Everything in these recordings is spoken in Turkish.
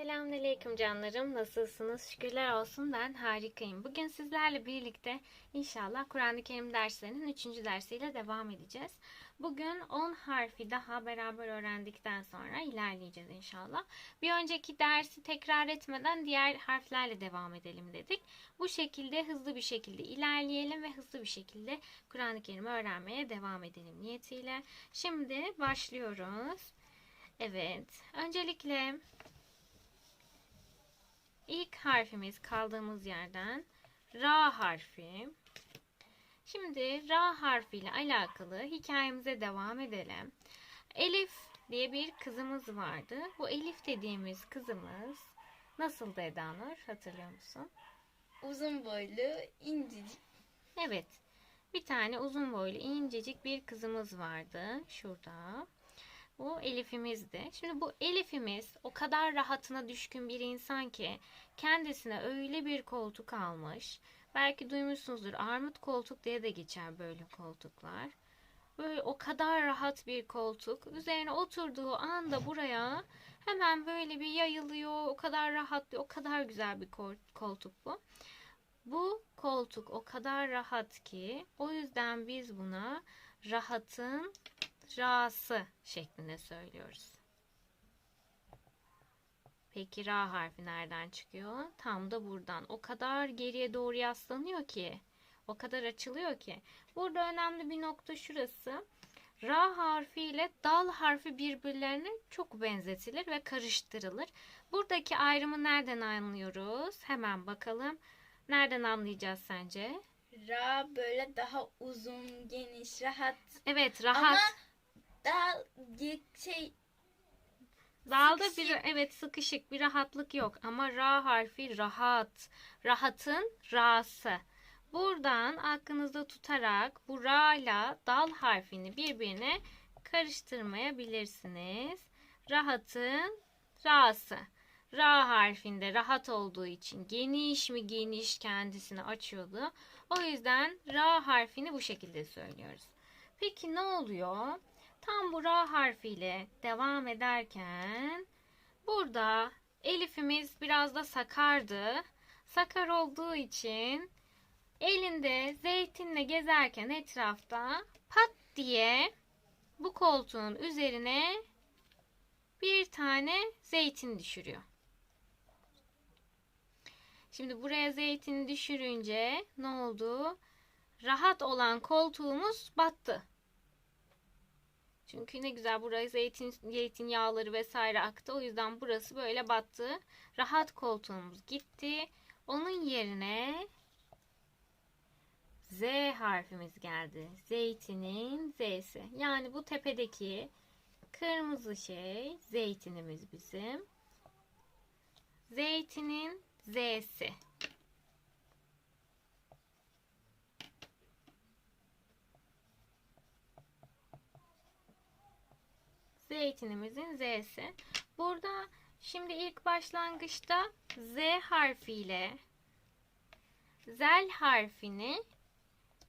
Selamünaleyküm canlarım. Nasılsınız? Şükürler olsun ben harikayım. Bugün sizlerle birlikte inşallah Kur'an-ı Kerim derslerinin 3. dersiyle devam edeceğiz. Bugün 10 harfi daha beraber öğrendikten sonra ilerleyeceğiz inşallah. Bir önceki dersi tekrar etmeden diğer harflerle devam edelim dedik. Bu şekilde hızlı bir şekilde ilerleyelim ve hızlı bir şekilde Kur'an-ı Kerim'i öğrenmeye devam edelim niyetiyle. Şimdi başlıyoruz. Evet. Öncelikle İlk harfimiz kaldığımız yerden Ra harfi. Şimdi Ra harfiyle alakalı hikayemize devam edelim. Elif diye bir kızımız vardı. Bu Elif dediğimiz kızımız nasıldı Eda Nur? Hatırlıyor musun? Uzun boylu, incecik. Evet. Bir tane uzun boylu incecik bir kızımız vardı. Şurada. Bu Elif'imizdi. Şimdi bu Elif'imiz o kadar rahatına düşkün bir insan ki kendisine öyle bir koltuk almış. Belki duymuşsunuzdur. Armut koltuk diye de geçer böyle koltuklar. Böyle o kadar rahat bir koltuk. Üzerine oturduğu anda buraya hemen böyle bir yayılıyor. O kadar rahat, o kadar güzel bir koltuk bu. Bu koltuk o kadar rahat ki o yüzden biz buna rahatın ra'sı şeklinde söylüyoruz. Peki ra harfi nereden çıkıyor? Tam da buradan. O kadar geriye doğru yaslanıyor ki, o kadar açılıyor ki. Burada önemli bir nokta şurası. Ra harfi ile dal harfi birbirlerine çok benzetilir ve karıştırılır. Buradaki ayrımı nereden anlıyoruz? Hemen bakalım. Nereden anlayacağız sence? Ra böyle daha uzun, geniş, rahat. Evet, rahat. Ama daha şey Dalda sıkışık. bir evet sıkışık bir rahatlık yok ama ra harfi rahat. Rahatın ra'sı. Buradan aklınızda tutarak bu ra ile dal harfini birbirine karıştırmayabilirsiniz. Rahatın ra'sı. Ra harfinde rahat olduğu için geniş mi geniş kendisini açıyordu. O yüzden ra harfini bu şekilde söylüyoruz. Peki ne oluyor? Tam bu ra harfiyle devam ederken burada elifimiz biraz da sakardı. Sakar olduğu için elinde zeytinle gezerken etrafta pat diye bu koltuğun üzerine bir tane zeytin düşürüyor. Şimdi buraya zeytin düşürünce ne oldu? Rahat olan koltuğumuz battı. Çünkü ne güzel buraya zeytin, zeytin yağları vesaire aktı. O yüzden burası böyle battı. Rahat koltuğumuz gitti. Onun yerine Z harfimiz geldi. Zeytinin Z'si. Yani bu tepedeki kırmızı şey zeytinimiz bizim. Zeytinin Z'si. Zeytinimizin Z'si. Burada şimdi ilk başlangıçta Z harfiyle zel harfini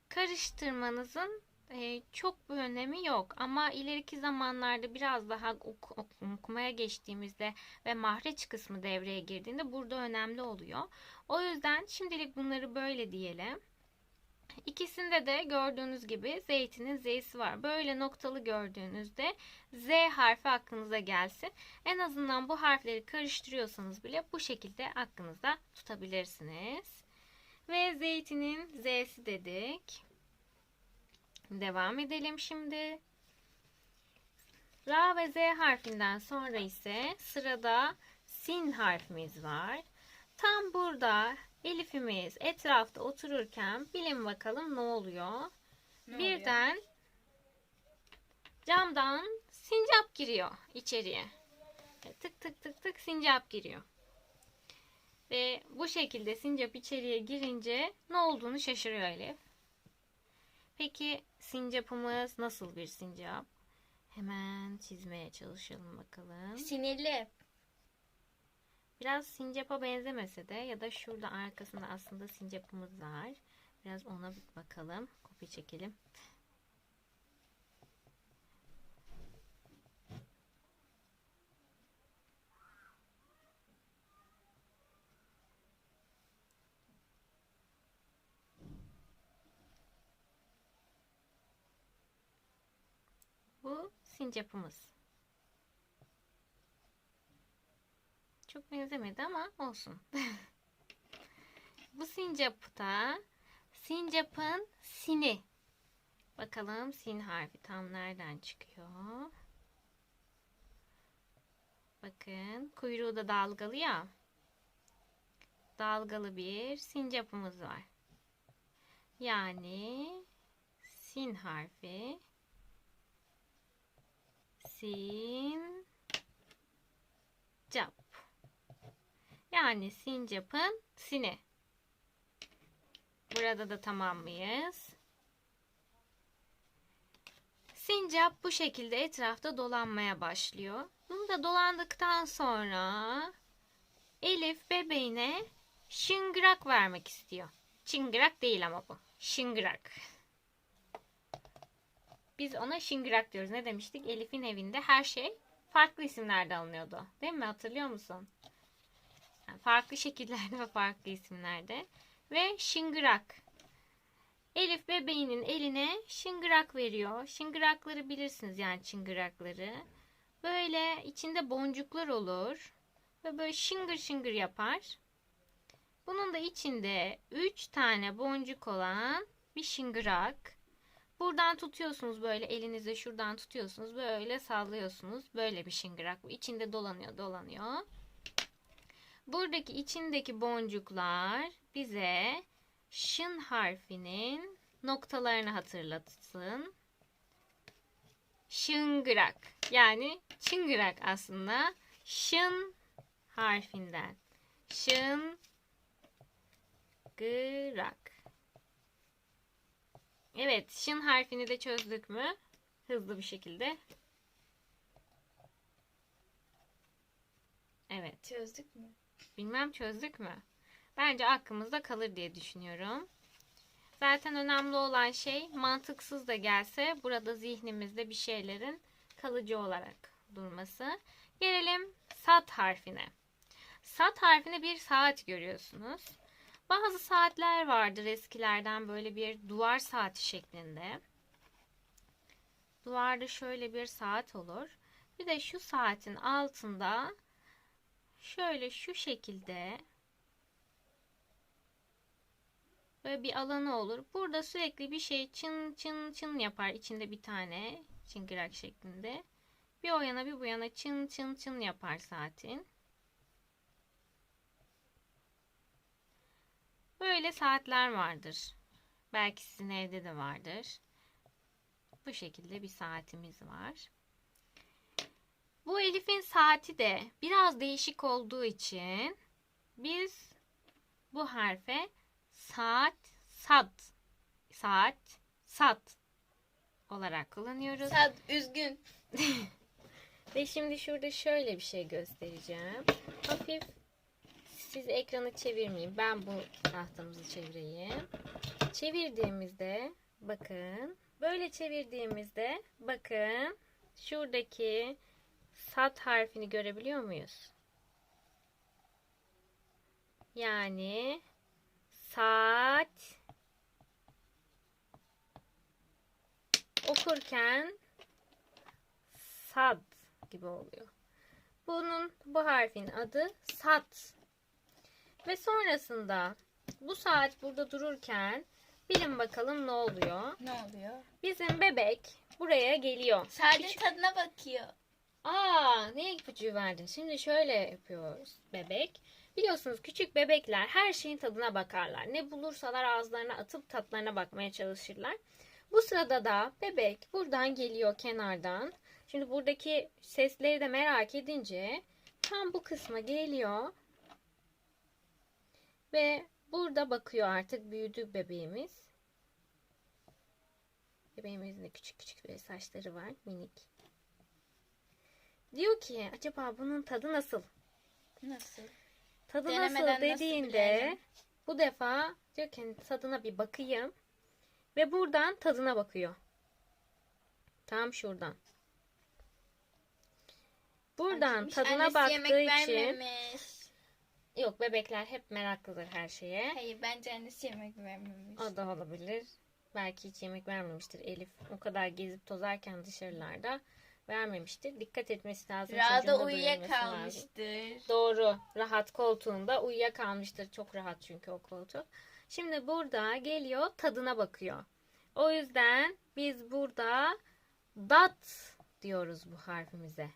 karıştırmanızın e, çok bir önemi yok. Ama ileriki zamanlarda biraz daha ok okumaya geçtiğimizde ve mahreç kısmı devreye girdiğinde burada önemli oluyor. O yüzden şimdilik bunları böyle diyelim. İkisinde de gördüğünüz gibi zeytinin Z'si var. Böyle noktalı gördüğünüzde Z harfi aklınıza gelsin. En azından bu harfleri karıştırıyorsanız bile bu şekilde aklınızda tutabilirsiniz. Ve zeytinin Z'si dedik. Devam edelim şimdi. Ra ve Z harfinden sonra ise sırada sin harfimiz var. Tam burada Elif'imiz etrafta otururken bilin bakalım ne oluyor. Ne Birden oluyor? camdan sincap giriyor içeriye. Tık tık tık tık sincap giriyor. Ve bu şekilde sincap içeriye girince ne olduğunu şaşırıyor Elif. Peki sincapımız nasıl bir sincap? Hemen çizmeye çalışalım bakalım. Sinirli. Biraz sincapa benzemese de ya da şurada arkasında aslında sincapımız var. Biraz ona bakalım. Kopya çekelim. Bu sincapımız. Çok benzemedi ama olsun. Bu sincapta sincapın sini. Bakalım sin harfi tam nereden çıkıyor? Bakın kuyruğu da dalgalı ya. Dalgalı bir sincapımız var. Yani sin harfi sin cap. Yani sincapın sini. Burada da tamam mıyız? Sincap bu şekilde etrafta dolanmaya başlıyor. Bunu da dolandıktan sonra Elif bebeğine şıngırak vermek istiyor. Çıngırak değil ama bu. Şıngırak. Biz ona şıngırak diyoruz. Ne demiştik? Elif'in evinde her şey farklı isimlerde alınıyordu. Değil mi? Hatırlıyor musun? Farklı şekillerde ve farklı isimlerde. Ve şıngırak. Elif bebeğinin eline şıngırak veriyor. Şıngırakları bilirsiniz yani çıngırakları. Böyle içinde boncuklar olur. Ve böyle şıngır şıngır yapar. Bunun da içinde 3 tane boncuk olan bir şıngırak. Buradan tutuyorsunuz böyle elinizle şuradan tutuyorsunuz. Böyle sallıyorsunuz. Böyle bir şıngırak. İçinde dolanıyor dolanıyor. Buradaki içindeki boncuklar bize şın harfinin noktalarını hatırlatsın. Şıngırak. Yani çıngırak aslında şın harfinden. Şın gırak. Evet, şın harfini de çözdük mü? Hızlı bir şekilde. Evet. Çözdük mü? Bilmem çözdük mü? Bence aklımızda kalır diye düşünüyorum. Zaten önemli olan şey mantıksız da gelse burada zihnimizde bir şeylerin kalıcı olarak durması. Gelelim sat harfine. Sat harfine bir saat görüyorsunuz. Bazı saatler vardır eskilerden böyle bir duvar saati şeklinde. Duvarda şöyle bir saat olur. Bir de şu saatin altında şöyle şu şekilde böyle bir alanı olur. Burada sürekli bir şey çın çın çın yapar. içinde bir tane çıngırak şeklinde. Bir o yana bir bu yana çın çın çın yapar saatin. Böyle saatler vardır. Belki sizin evde de vardır. Bu şekilde bir saatimiz var. Bu Elif'in saati de biraz değişik olduğu için biz bu harfe saat, sat, saat, sat olarak kullanıyoruz. Sad üzgün. Ve şimdi şurada şöyle bir şey göstereceğim. Hafif siz ekranı çevirmeyin. Ben bu tahtamızı çevireyim. Çevirdiğimizde bakın böyle çevirdiğimizde bakın şuradaki sat harfini görebiliyor muyuz? Yani saat okurken sad gibi oluyor. Bunun bu harfin adı sat. Ve sonrasında bu saat burada dururken bilin bakalım ne oluyor? Ne oluyor? Bizim bebek buraya geliyor. Saatin tadına bakıyor. Aa, ne ipucu verdin? Şimdi şöyle yapıyoruz bebek. Biliyorsunuz küçük bebekler her şeyin tadına bakarlar. Ne bulursalar ağızlarına atıp tatlarına bakmaya çalışırlar. Bu sırada da bebek buradan geliyor kenardan. Şimdi buradaki sesleri de merak edince tam bu kısma geliyor. Ve burada bakıyor artık büyüdü bebeğimiz. Bebeğimizin de küçük küçük böyle saçları var minik. Diyor ki acaba bunun tadı nasıl? Nasıl? Tadı Denemeden nasıl nasıl dediğinde bilelim? bu defa diyor ki tadına bir bakayım. Ve buradan tadına bakıyor. Tam şuradan. Buradan Acıkmış, tadına annesi baktığı yemek için vermemiş. yok bebekler hep meraklıdır her şeye. Hayır bence annesi yemek vermemiş. O da olabilir. Belki hiç yemek vermemiştir Elif. O kadar gezip tozarken dışarılarda vermemiştir. Dikkat etmesi lazım. Ra'da duyulması lazım. uyuyakalmıştır. Doğru. Rahat koltuğunda uyuyakalmıştır. Çok rahat çünkü o koltuk. Şimdi burada geliyor tadına bakıyor. O yüzden biz burada dat diyoruz bu harfimize.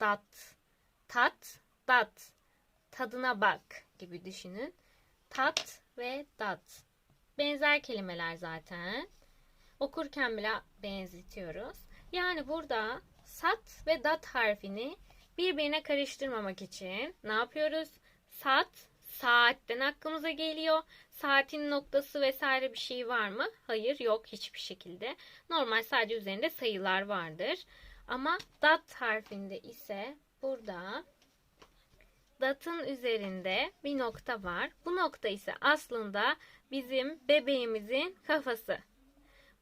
Dat. Tat, dat. Tadına bak gibi düşünün. Tat ve dat. Benzer kelimeler zaten. Okurken bile benzetiyoruz. Yani burada sat ve dat harfini birbirine karıştırmamak için ne yapıyoruz? Sat, saatten aklımıza geliyor. Saatin noktası vesaire bir şey var mı? Hayır, yok hiçbir şekilde. Normal sadece üzerinde sayılar vardır. Ama dat harfinde ise burada datın üzerinde bir nokta var. Bu nokta ise aslında bizim bebeğimizin kafası.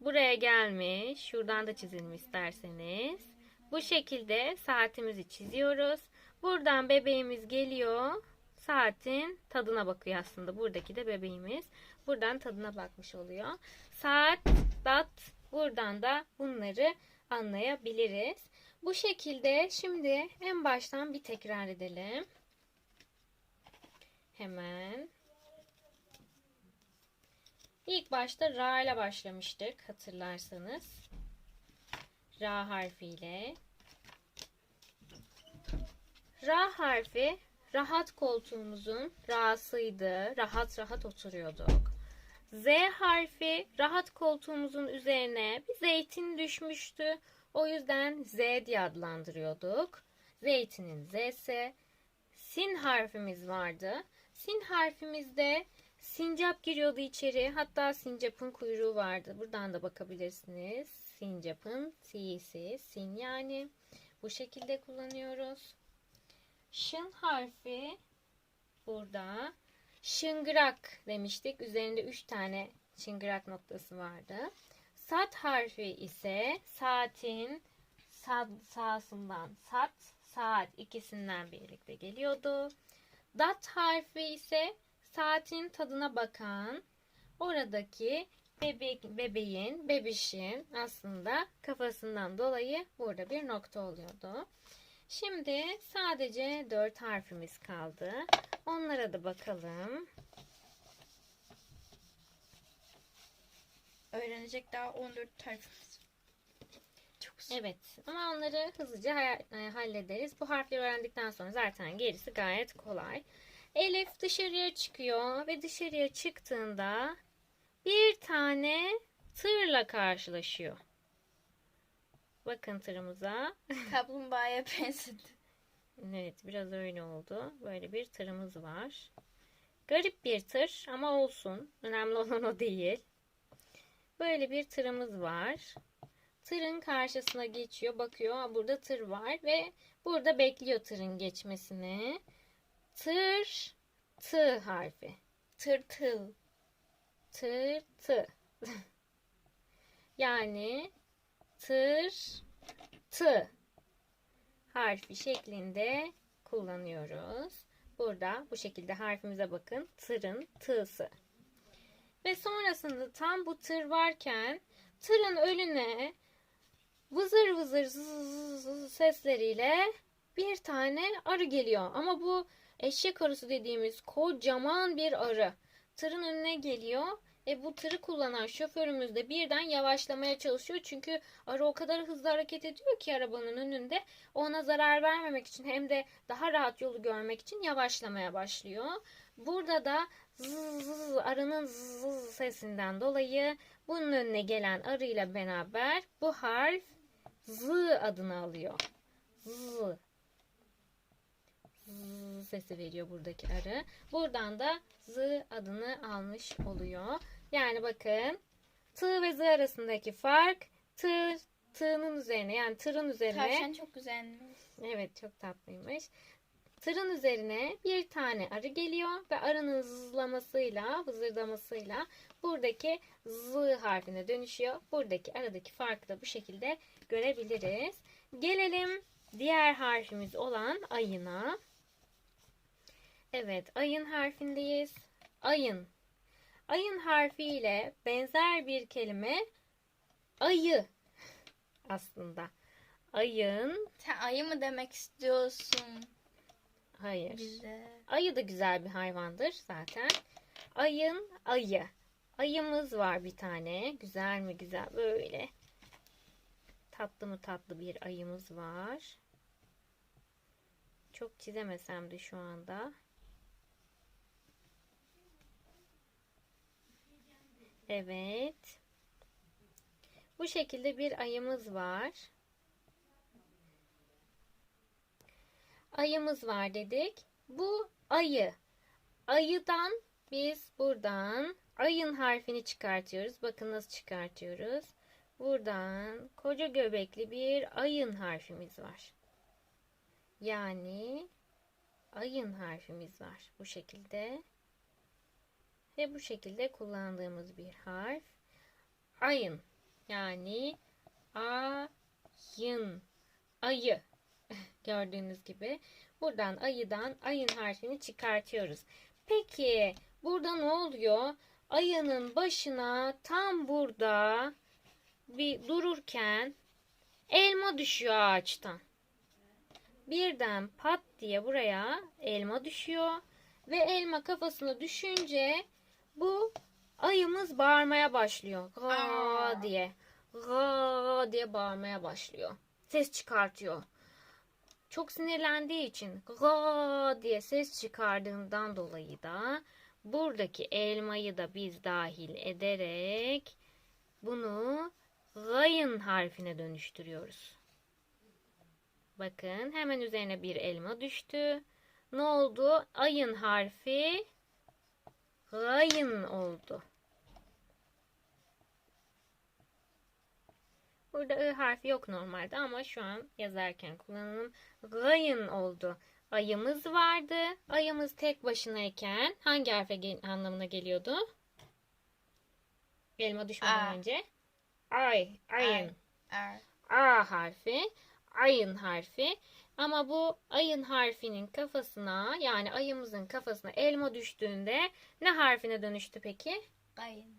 Buraya gelmiş. Şuradan da çizelim isterseniz. Bu şekilde saatimizi çiziyoruz. Buradan bebeğimiz geliyor. Saatin tadına bakıyor aslında. Buradaki de bebeğimiz. Buradan tadına bakmış oluyor. Saat, dat. Buradan da bunları anlayabiliriz. Bu şekilde şimdi en baştan bir tekrar edelim. Hemen. İlk başta Ra ile başlamıştık hatırlarsanız. Ra harfiyle. Ra harfi rahat koltuğumuzun ra'sıydı. Rahat rahat oturuyorduk. Z harfi rahat koltuğumuzun üzerine bir zeytin düşmüştü. O yüzden Z diye adlandırıyorduk. Zeytinin Z'si. Sin harfimiz vardı. Sin harfimizde sincap giriyordu içeri. Hatta sincapın kuyruğu vardı. Buradan da bakabilirsiniz. Sincapın T'si. Sin yani. Bu şekilde kullanıyoruz. Şın harfi burada. Şıngırak demiştik. Üzerinde 3 tane çıngırak noktası vardı. Sat harfi ise saatin sad, sağsından sat, saat ikisinden birlikte geliyordu. Dat harfi ise saatin tadına bakan oradaki bebek, bebeğin, bebişin aslında kafasından dolayı burada bir nokta oluyordu. Şimdi sadece 4 harfimiz kaldı. Onlara da bakalım. Öğrenecek daha 14 tarifimiz. Çok zor. Evet ama onları hızlıca e, hallederiz. Bu harfleri öğrendikten sonra zaten gerisi gayet kolay. Elif dışarıya çıkıyor ve dışarıya çıktığında bir tane tırla karşılaşıyor. Bakın tırımıza. Kaplumbağaya benzedi. Evet biraz öyle oldu. Böyle bir tırımız var. Garip bir tır ama olsun. Önemli olan o değil. Böyle bir tırımız var. Tırın karşısına geçiyor. Bakıyor "Aa, burada tır var ve burada bekliyor tırın geçmesini. Tır T harfi. Tırtıl. Tır tı. yani tır tı harfi şeklinde kullanıyoruz. Burada bu şekilde harfimize bakın. Tırın t'sı. Ve sonrasında tam bu tır varken tırın önüne vızır vızır sesleriyle bir tane arı geliyor. Ama bu eşek arısı dediğimiz kocaman bir arı. Tırın önüne geliyor. E bu tırı kullanan şoförümüz de birden yavaşlamaya çalışıyor. Çünkü arı o kadar hızlı hareket ediyor ki arabanın önünde. Ona zarar vermemek için hem de daha rahat yolu görmek için yavaşlamaya başlıyor. Burada da zzz, arının zzz sesinden dolayı bunun önüne gelen arıyla beraber bu harf z adını alıyor. Z. Z sesi veriyor buradaki arı. Buradan da z adını almış oluyor. Yani bakın t ve z arasındaki fark t t'nın üzerine yani tırın üzerine Tavşan çok güzelmiş. Evet çok tatlıymış. Tırın üzerine bir tane arı geliyor ve arının zızlamasıyla, vızırdamasıyla buradaki z harfine dönüşüyor. Buradaki aradaki farkı da bu şekilde görebiliriz. Gelelim diğer harfimiz olan ayına. Evet ayın harfindeyiz. Ayın. Ayın harfiyle benzer bir kelime ayı aslında. ayın Sen ayı mı demek istiyorsun hayır. bize? Ayı da güzel bir hayvandır zaten. Ayın ayı. Ayımız var bir tane. Güzel mi güzel böyle. Tatlı mı tatlı bir ayımız var. Çok çizemesem de şu anda. Evet. Bu şekilde bir ayımız var. Ayımız var dedik. Bu ayı. Ayıdan biz buradan ayın harfini çıkartıyoruz. Bakın nasıl çıkartıyoruz. Buradan koca göbekli bir ayın harfimiz var. Yani ayın harfimiz var. Bu şekilde. Ve bu şekilde kullandığımız bir harf. Ayın. Yani ayın. Ayı. Gördüğünüz gibi. Buradan ayıdan ayın harfini çıkartıyoruz. Peki burada ne oluyor? Ayının başına tam burada bir dururken elma düşüyor ağaçtan. Birden pat diye buraya elma düşüyor ve elma kafasına düşünce bu ayımız bağırmaya başlıyor. Ga diye. Ga diye bağırmaya başlıyor. Ses çıkartıyor. Çok sinirlendiği için ga diye ses çıkardığından dolayı da buradaki elmayı da biz dahil ederek bunu gayın harfine dönüştürüyoruz. Bakın hemen üzerine bir elma düştü. Ne oldu? Ayın harfi gayın oldu. Burada ı harfi yok normalde ama şu an yazarken kullanımım gayın oldu. Ayımız vardı. Ayımız tek başınayken hangi harfe gel- anlamına geliyordu? Elma düşmeden A. önce. Ay, ayın. Ay. Er. A harfi, ayın harfi. Ama bu ayın harfinin kafasına yani ayımızın kafasına elma düştüğünde ne harfine dönüştü peki? Gayın.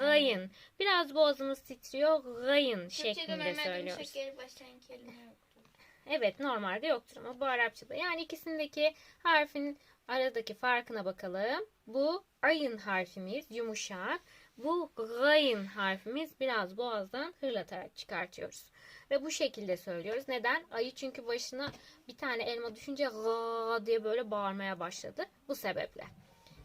Gayın. Biraz boğazımız titriyor. Gayın şeklinde söylüyoruz. Başlayan kelime. Evet normalde yoktur ama bu Arapçada. Yani ikisindeki harfin aradaki farkına bakalım. Bu ayın harfimiz yumuşak. Bu gayın harfimiz biraz boğazdan hırlatarak çıkartıyoruz. Ve bu şekilde söylüyoruz. Neden? Ayı çünkü başına bir tane elma düşünce ga diye böyle bağırmaya başladı. Bu sebeple.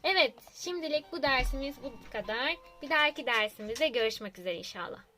Evet şimdilik bu dersimiz bu kadar. Bir dahaki dersimizde görüşmek üzere inşallah.